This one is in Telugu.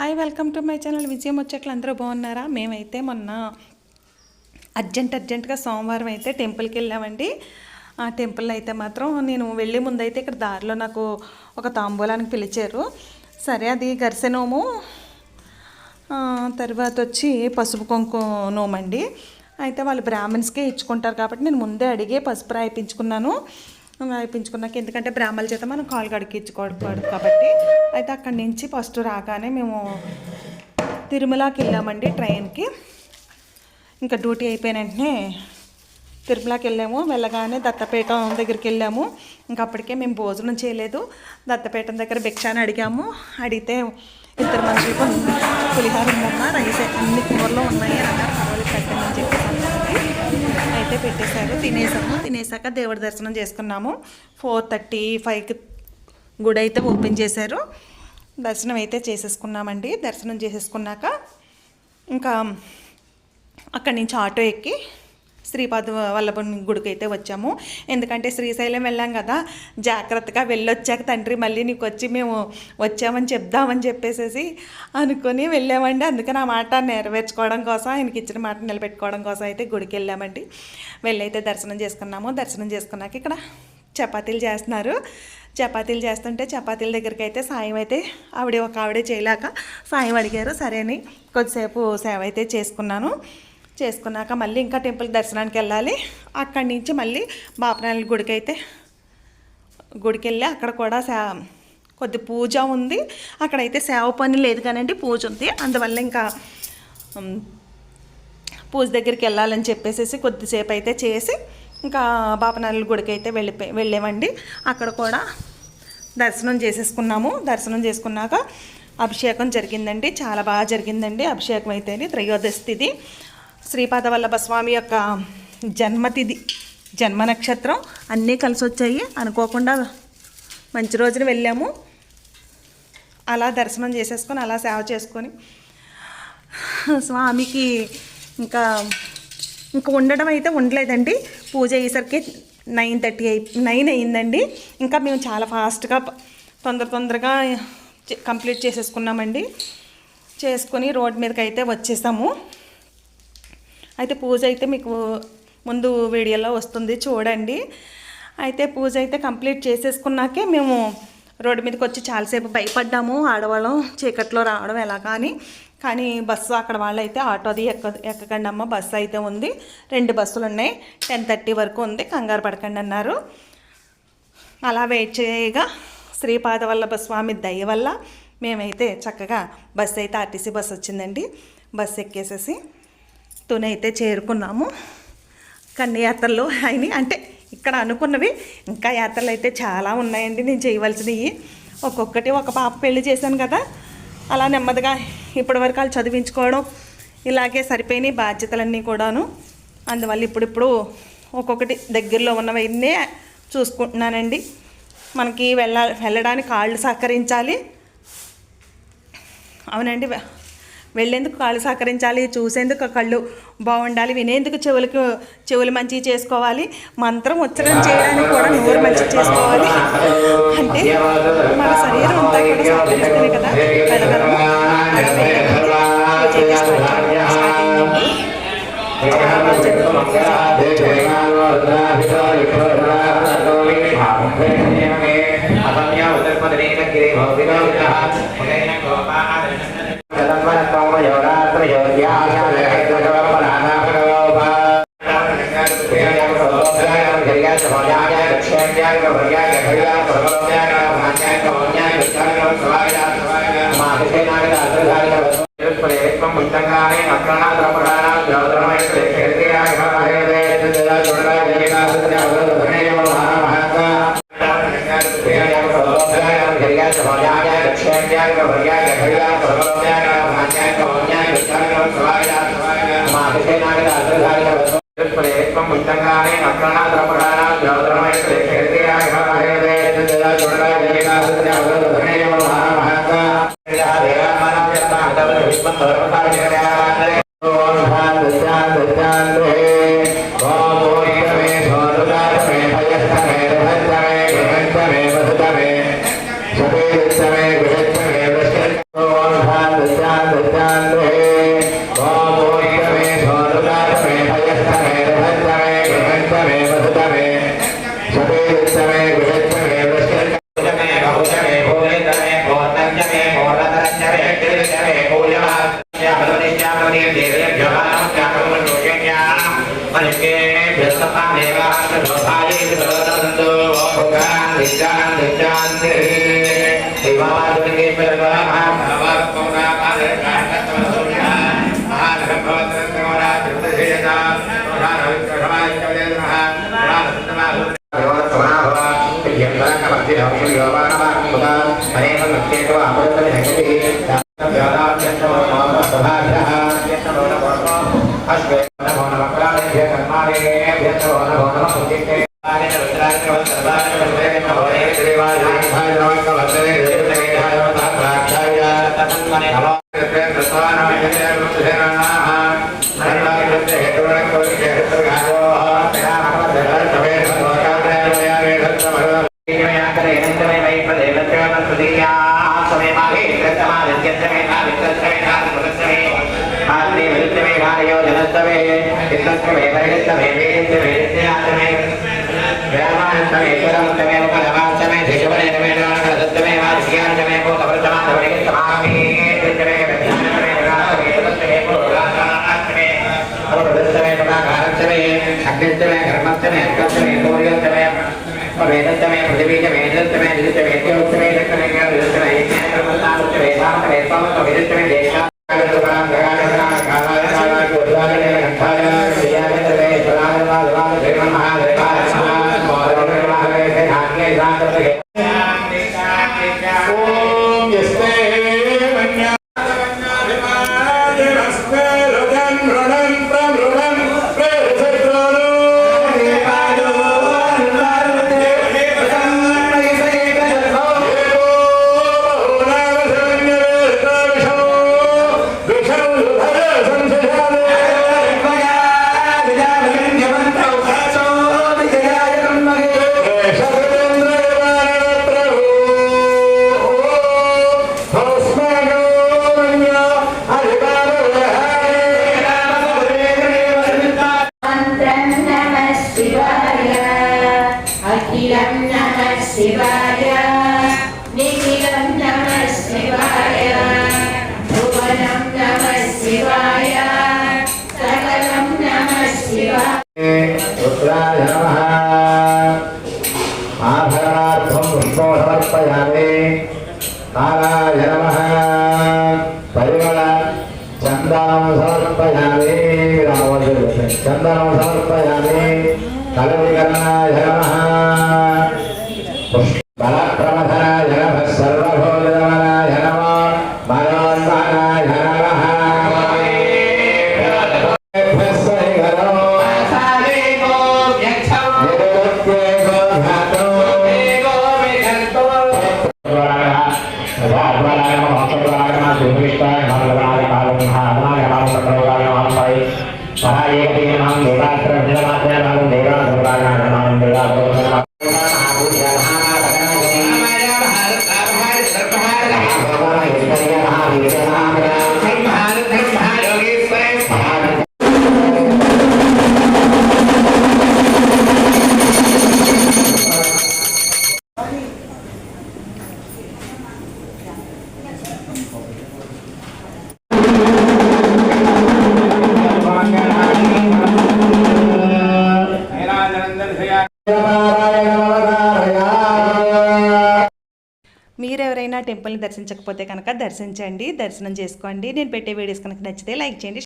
Hi welcome to my channel విజయం వచ్చేట్లు అందరూ బాగున్నారా? మేమైతే మొన్న అర్జెంట్ అర్జెంట్గా సోమవారం అయితే టెంపుల్కి వెళ్ళామండి. ఆ టెంపుల్ అయితే మాత్రం నేను వెళ్ళే ముందు అయితే ఇక్కడ దారిలో నాకు ఒక తాంబూలానికి పిలిచారు. సరే అది గరిసెనోము తర్వాత వచ్చి పసుపు కొంకు నోమండి. అయితే వాళ్ళు బ్రాహ్మణ్స్కే ఇచ్చుకుంటారు కాబట్టి నేను ముందే అడిగి పసుపు రాయిపించుకున్నాను. రాయిపించుకున్నాక ఎందుకంటే బ్రాహ్మణ చేత మనం కాలు కడిగించుకోకూడదు కాబట్టి. అయితే అక్కడి నుంచి ఫస్ట్ రాగానే మేము తిరుమలకి వెళ్ళామండి ట్రైన్కి. ఇంకా డ్యూటీ అయిపోయిన వెంటనే తిరుమలకి వెళ్ళాము. వెళ్ళగానే దత్తపీఠం దగ్గరికి వెళ్ళాము. ఇంకా అప్పటికే మేము భోజనం చేయలేదు. దత్తపీఠం దగ్గర భిక్షాన్ని అడిగాము. అడిగితే ఇద్దరు మనుషులకు పులిహార ఉందమ్మా రైస్ అన్ని కూరలు ఉన్నాయి అయితే పెట్టేశారు. తినేసాము. తినేసాక దేవుడి దర్శనం చేసుకున్నాము. ఫోర్ థర్టీ ఫైవ్కి గుడి అయితే ఓపెన్ చేశారు. దర్శనం అయితే చేసేసుకున్నామండి. దర్శనం చేసేసుకున్నాక ఇంకా అక్కడి నుంచి ఆటో ఎక్కి శ్రీపాద వల్లభుని గుడికి అయితే వచ్చాము. ఎందుకంటే శ్రీశైలం వెళ్ళాం కదా జాగ్రత్తగా వెళ్ళొచ్చాక తండ్రి మళ్ళీ నీకు వచ్చి మేము వచ్చామని చెప్దామని చెప్పేసేసి అనుకొని వెళ్ళామండి. అందుకని ఆ మాట నెరవేర్చుకోవడం కోసం ఆయనకి ఇచ్చిన మాట నిలబెట్టుకోవడం కోసం అయితే గుడికి వెళ్ళామండి. వెళ్ళైతే దర్శనం చేసుకున్నాము. దర్శనం చేసుకున్నాక ఇక్కడ చపాతీలు చేస్తున్నారు. చపాతీలు చేస్తుంటే చపాతీల దగ్గరికి అయితే సాయం అయితే ఆవిడ ఒక ఆవిడే చేయలేక సాయం అడిగారు. సరే అని కొద్దిసేపు సేవ అయితే చేసుకున్నాను. చేసుకున్నాక మళ్ళీ ఇంకా టెంపుల్ దర్శనానికి వెళ్ళాలి. అక్కడి నుంచి మళ్ళీ బాపనాయల గుడికి అయితే గుడికి వెళ్ళి అక్కడ కూడా సే కొద్ది పూజ ఉంది. అక్కడైతే సేవ పని లేదు కానండి పూజ ఉంది. అందువల్ల ఇంకా పూజ దగ్గరికి వెళ్ళాలని చెప్పేసి కొద్దిసేపు అయితే చేసి ఇంకా బాపనాయల గుడికి అయితే వెళ్ళిపోయి వెళ్ళామండి. అక్కడ కూడా దర్శనం చేసేసుకున్నాము. దర్శనం చేసుకున్నాక అభిషేకం జరిగిందండి. చాలా బాగా జరిగిందండి. అభిషేకం అయితే త్రయోదశిది శ్రీపాదవల్లభ వల్లభ స్వామి యొక్క జన్మతిథి జన్మ నక్షత్రం అన్నీ కలిసి వచ్చాయి అనుకోకుండా మంచి రోజున వెళ్ళాము. అలా దర్శనం చేసేసుకొని అలా సేవ చేసుకొని స్వామికి ఇంకా ఇంకా ఉండడం అయితే ఉండలేదండి. పూజ అయ్యేసరికి నైన్ థర్టీ అయి నైన్ అయిందండి ఇంకా మేము చాలా ఫాస్ట్గా తొందర తొందరగా చే- కంప్లీట్ చేసేసుకున్నామండి. చేసుకొని రోడ్ మీదకి అయితే వచ్చేసాము. అయితే పూజ అయితే మీకు ముందు వీడియోలో వస్తుంది చూడండి. అయితే పూజ అయితే కంప్లీట్ చేసేసుకున్నాకే మేము రోడ్డు మీదకి వచ్చి చాలాసేపు భయపడ్డాము. ఆడవాళ్ళం చీకట్లో రావడం ఎలా కానీ కానీ బస్సు అక్కడ వాళ్ళు అయితే ఆటోది ఎక్క ఎక్కకండి అమ్మ బస్సు అయితే ఉంది. రెండు బస్సులు ఉన్నాయి. టెన్ థర్టీ వరకు ఉంది. కంగారు పడకండి అన్నారు. అలా వెయిట్ చేయగా శ్రీపాద వల్లభ స్వామి దయ వల్ల మేమైతే చక్కగా బస్సు అయితే ఆర్టీసీ బస్సు వచ్చిందండి. బస్సు ఎక్కేసేసి తోనే అయితే చేరుకున్నాము. కన్య యాత్రలు అంటే ఇక్కడ అనుకున్నవి ఇంకా యాత్రలు అయితే చాలా ఉన్నాయండి. నేను చేయవలసినవి ఒక్కొక్కటి ఒక పాప పెళ్ళి చేశాను కదా. అలా నెమ్మదిగా ఇప్పటివరకు వాళ్ళు చదివించుకోవడం ఇలాగే సరిపోయినాయి బాధ్యతలన్నీ కూడాను. అందువల్ల ఇప్పుడిప్పుడు ఒక్కొక్కటి దగ్గరలో ఉన్నవన్నీ చూసుకుంటున్నానండి. మనకి వెళ్ళ వెళ్ళడానికి కాళ్ళు సహకరించాలి. అవునండి వెళ్ళేందుకు కాళ్ళు సహకరించాలి చూసేందుకు కళ్ళు బాగుండాలి వినేందుకు చెవులకు చెవులు మంచి చేసుకోవాలి మంత్రం ఉచ్చరణ చేయడానికి కూడా నోరు మంచి చేసుకోవాలి అంటే మన శరీరం అంతా కూడా సహకరిస్తేనే కదా వెళ్ళగలము అలా వెళ్ళామండి. పూజ అయితే చేయడం- స్టార్ట్ అయిందండి. చాలా अश्वे अग्निस्तमे कर्मस्तमे अर्थस्तमे सूर्योस्तमे वेदस्तमे पृथ्वी च वेदस्तमे दिलस्तमे रुद्राय नमः आभरणार्थं पुष्पं समर्पयामि कालाय नमः परिमळ चन्दनं समर्पयामि रामवद्र चन्दनं समर्पयामि कलविकरणाय नमः మీరెవరైనా టెంపుల్ని దర్శించకపోతే కనుక దర్శించండి దర్శనం చేసుకోండి. నేను పెట్టే వీడియోస్ కనుక నచ్చితే లైక్ చేయండి